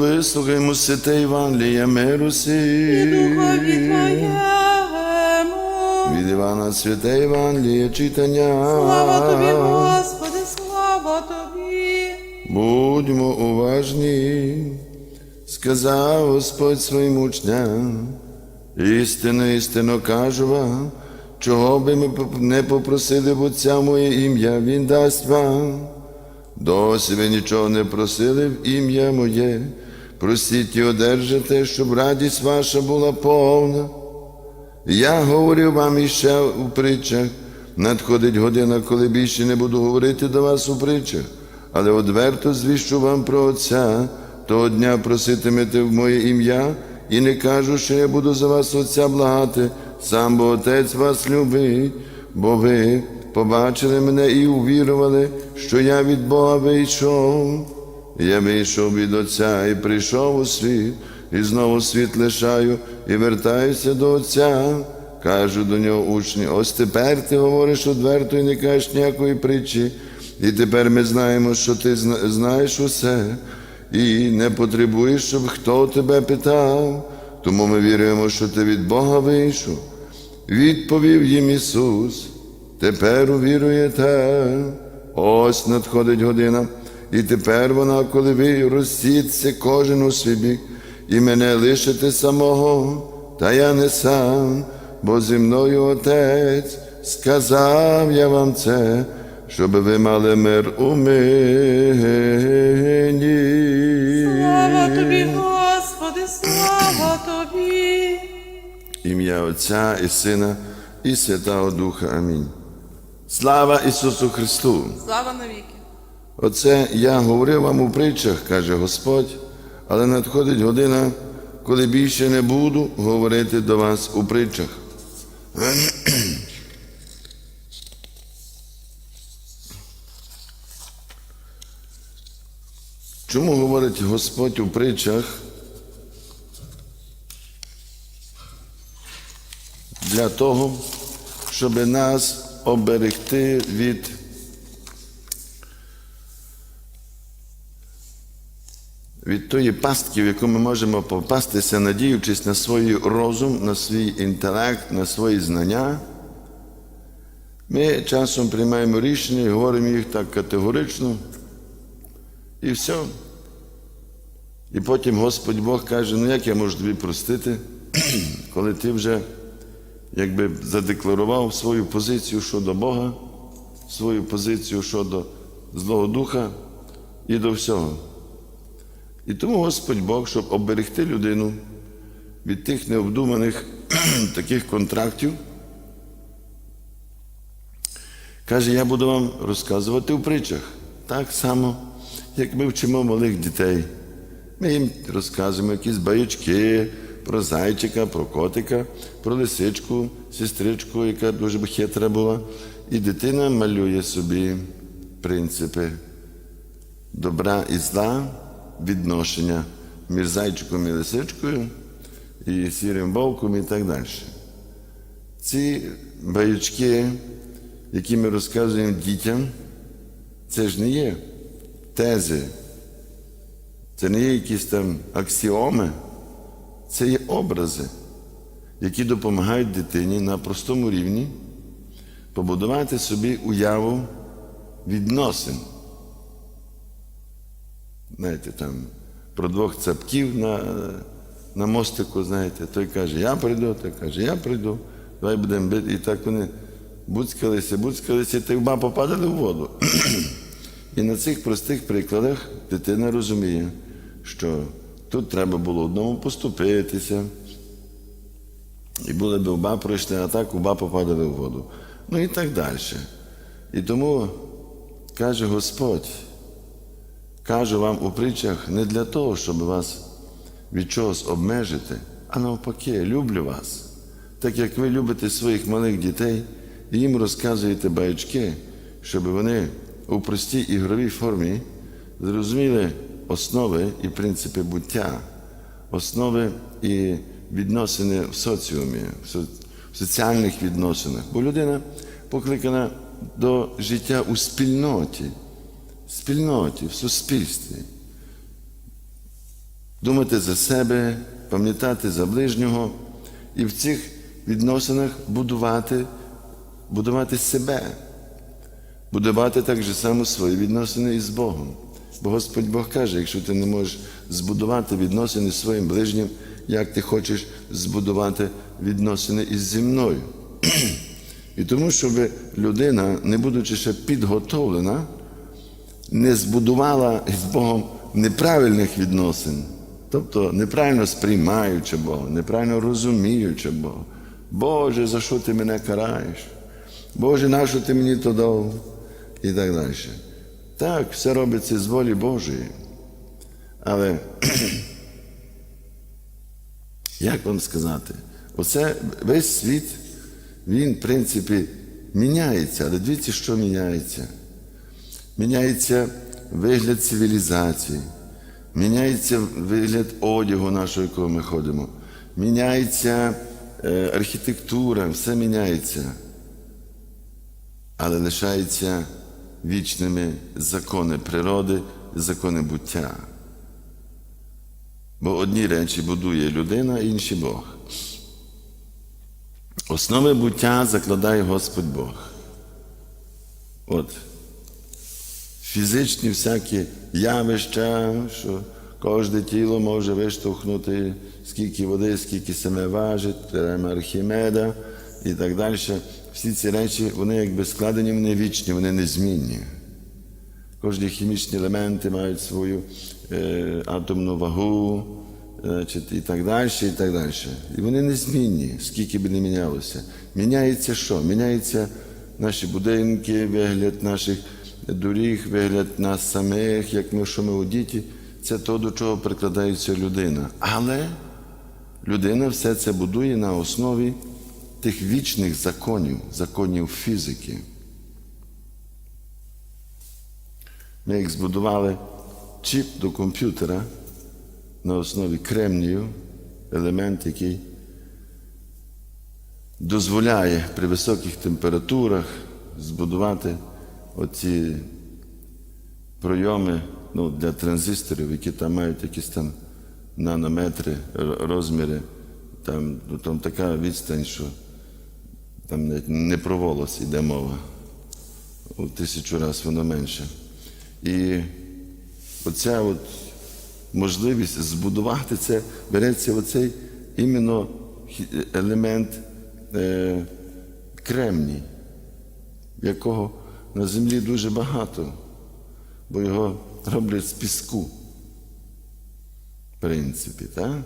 Вислухаймо святе Євангеліє миру сі. духові Твоєму. Від Івана святе Євангеліє читання. Слава Тобі, Господи, слава Тобі. Будьмо уважні, сказав Господь своїм учням. Істинно, істинно кажу вам, чого би ми не попросили в Отця моє ім'я, Він дасть вам. Досі ви нічого не просили в ім'я моє, просіть і одержите, щоб радість ваша була повна. Я говорив вам іще у притчах, надходить година, коли більше не буду говорити до вас у притчах, але одверто звіщу вам про Отця, того дня проситимете в моє ім'я, і не кажу, що я буду за вас Отця благати, сам бо Отець вас любить, бо ви побачили мене і увірували, що я від Бога вийшов. Я вийшов від Отця і прийшов у світ, і знову світ лишаю, і вертаюся до Отця. Кажу до нього учні, ось тепер ти говориш одверто і не кажеш ніякої притчі. І тепер ми знаємо, що ти знаєш усе, і не потребуєш, щоб хто тебе питав. Тому ми віримо, що ти від Бога вийшов. Відповів їм Ісус, тепер увіруєте. Ось надходить година, і тепер вона, коли ви розсіться кожен у свій бік, і мене лишите самого, та я не сам, бо зі мною Отець сказав я вам це, щоб ви мали мир у мені. Слава Тобі, Господи, слава Тобі. Ім'я Отця і Сина і Святого Духа. Амінь. Слава Ісусу Христу! Слава навіки. Оце я говорив вам у притчах, каже Господь, але надходить година, коли більше не буду говорити до вас у притчах. Чому говорить Господь у притчах? Для того, щоб нас оберегти від від тої пастки, в яку ми можемо попастися, надіючись на свій розум, на свій інтелект, на свої знання, ми часом приймаємо рішення і говоримо їх так категорично, і все. І потім Господь Бог каже, ну як я можу тобі простити, коли ти вже якби задекларував свою позицію щодо Бога, свою позицію щодо Злого Духа і до всього. І тому Господь Бог, щоб оберегти людину від тих необдуманих таких контрактів, каже, я буду вам розказувати в притчах. Так само, як ми вчимо малих дітей. Ми їм розказуємо якісь баячки про зайчика, про котика, про лисичку, сестричку, яка дуже хитра була. І дитина малює собі принципи добра і зла, відношення між зайчиком і лисичкою, і сірим вовком і так далі. Ці баячки, які ми розказуємо дітям, це ж не є тези, це не є якісь там аксіоми, це є образи, які допомагають дитині на простому рівні побудувати собі уяву відносин. Знаєте, там про двох цапків на, на мостику, знаєте, той каже, я прийду, той каже, я прийду, давай будемо бити. І так вони буцькалися, буцькалися, і так ба попадали в воду. І на цих простих прикладах дитина розуміє, що тут треба було одному поступитися. І були б оба пройшли, а так оба попадали в воду. Ну і так далі. І тому каже Господь, кажу вам у притчах не для того, щоб вас від чогось обмежити, а навпаки, люблю вас. Так як ви любите своїх малих дітей і їм розказуєте баячки, щоб вони у простій ігровій формі зрозуміли основи і принципи буття, основи і відносини в соціумі, в соціальних відносинах. Бо людина покликана до життя у спільноті, в спільноті, в суспільстві. думати за себе, пам'ятати за ближнього і в цих відносинах будувати, будувати себе, будувати так же само свої відносини із Богом. Бо Господь Бог каже, якщо ти не можеш збудувати відносини з своїм ближнім, як ти хочеш збудувати відносини із зі мною. І тому, щоб людина, не будучи ще підготовлена, не збудувала з Богом неправильних відносин, тобто неправильно сприймаючи Бога, неправильно розуміючи Бога. Боже, за що ти мене караєш? Боже, на що ти мені то дав? І так далі. Так, все робиться з волі Божої. Але як вам сказати, оце весь світ, він, в принципі, міняється, але дивіться, що міняється. Міняється вигляд цивілізації, міняється вигляд одягу нашого, якого ми ходимо, міняється е, архітектура, все міняється, але лишаються вічними закони природи, закони буття. Бо одні речі будує людина, інші Бог. Основи буття закладає Господь Бог. От фізичні всякі явища, що кожне тіло може виштовхнути, скільки води, скільки саме важить, теорема Архімеда і так далі. Всі ці речі, вони якби складені, вони вічні, вони незмінні. Кожні хімічні елементи мають свою е, атомну вагу, значить, і так далі, і так далі. І вони незмінні, скільки би не мінялося. Міняється що? Міняється наші будинки, вигляд наших доріг, вигляд нас самих, як ми, що ми у діті. Це то, до чого прикладається людина. Але людина все це будує на основі тих вічних законів, законів фізики. Ми як збудували чіп до комп'ютера на основі кремнію, елемент, який дозволяє при високих температурах збудувати оці пройоми ну, для транзисторів, які там мають якісь там нанометри, розміри, там, ну, там така відстань, що там не про волос йде мова. У тисячу разів воно менше. І оця от можливість збудувати це, береться оцей іменно елемент е, кремній, якого на землі дуже багато, бо його роблять з піску, в принципі, так?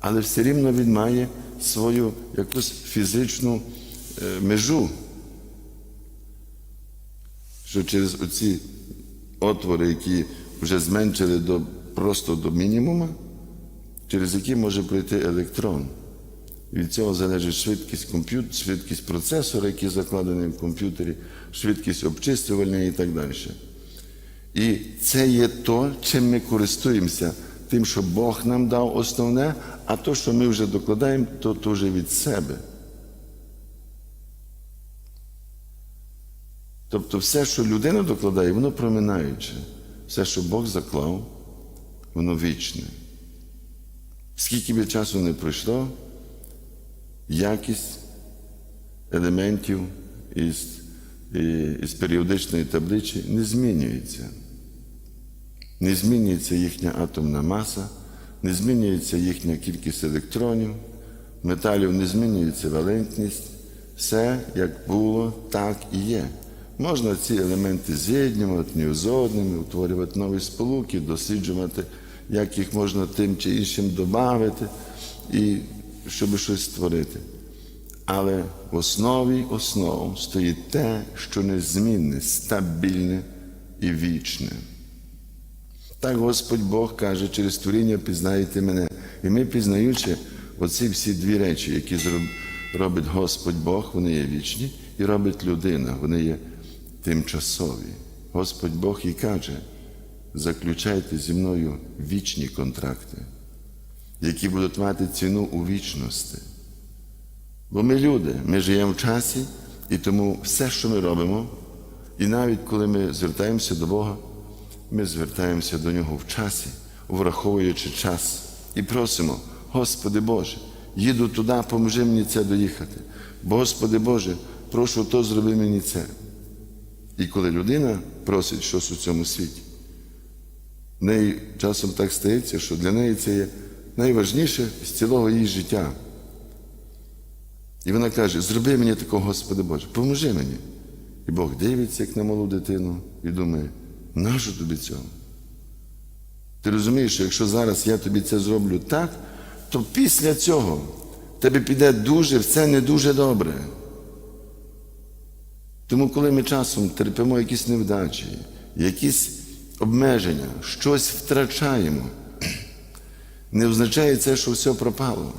але все рівно він має свою якусь фізичну е, межу, що через оці отвори, які вже зменшили до, просто до мінімума, через які може пройти електрон. Від цього залежить швидкість комп'ютера, швидкість процесора, який закладений в комп'ютері, швидкість обчислювальня і так далі. І це є то, чим ми користуємося, тим, що Бог нам дав основне, а то, що ми вже докладаємо, то, вже від себе. Тобто все, що людина докладає, воно проминаюче. Все, що Бог заклав, воно вічне. Скільки би часу не пройшло, якість елементів із, із періодичної таблиці не змінюється. Не змінюється їхня атомна маса, не змінюється їхня кількість електронів, металів не змінюється валентність. Все як було, так і є. Можна ці елементи з'єднувати одні з одними, утворювати нові сполуки, досліджувати, як їх можна тим чи іншим додати, і щоб щось створити. Але в основі основ стоїть те, що незмінне, стабільне і вічне. Так Господь Бог каже, через творіння пізнаєте мене. І ми, пізнаючи оці всі дві речі, які робить Господь Бог, вони є вічні, і робить людина, вони є тимчасові. Господь Бог і каже, заключайте зі мною вічні контракти, які будуть мати ціну у вічності. Бо ми люди, ми живемо в часі, і тому все, що ми робимо, і навіть коли ми звертаємося до Бога, ми звертаємося до Нього в часі, враховуючи час. І просимо, Господи Боже, їду туди, поможи мені це доїхати. Господи Боже, прошу то зроби мені це. І коли людина просить щось у цьому світі, в неї часом так стається, що для неї це є найважніше з цілого її життя. І вона каже: зроби мені такого, Господи Боже, поможи мені. І Бог дивиться, як на малу дитину, і думає, нащо тобі цього? Ти розумієш, що якщо зараз я тобі це зроблю так, то після цього тебе піде дуже, все не дуже добре. Тому, коли ми часом терпимо якісь невдачі, якісь обмеження, щось втрачаємо, не означає це, що все пропало.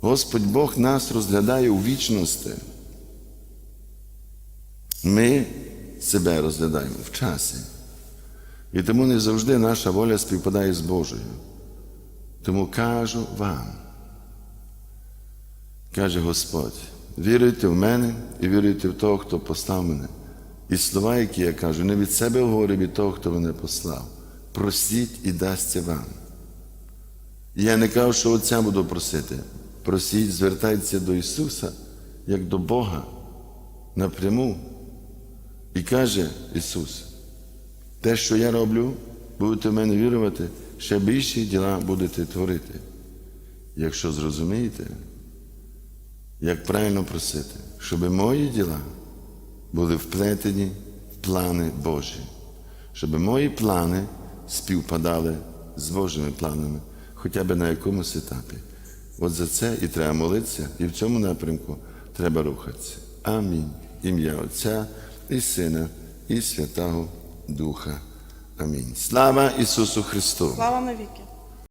Господь Бог нас розглядає у вічності. Ми себе розглядаємо в часі. І тому не завжди наша воля співпадає з Божою. Тому кажу вам, каже Господь, віруйте в мене і віруйте в того, хто послав мене. І слова, які я кажу, не від себе говорю, від того, хто мене послав. Просіть і дасться вам. Я не кажу, що Отця буду просити. Просіть, звертайтеся до Ісуса, як до Бога напряму. І каже Ісус, те, що я роблю, будете в мене вірувати, ще більші діла будете творити. Якщо зрозумієте, як правильно просити, щоб мої діла були вплетені в плани Божі, щоб мої плани співпадали з Божими планами, хоча б на якомусь етапі. От за це і треба молитися, і в цьому напрямку треба рухатися. Амінь. Ім'я Отця і Сина, і Святого Духа. Амінь. Слава Ісусу Христу! Слава навіки.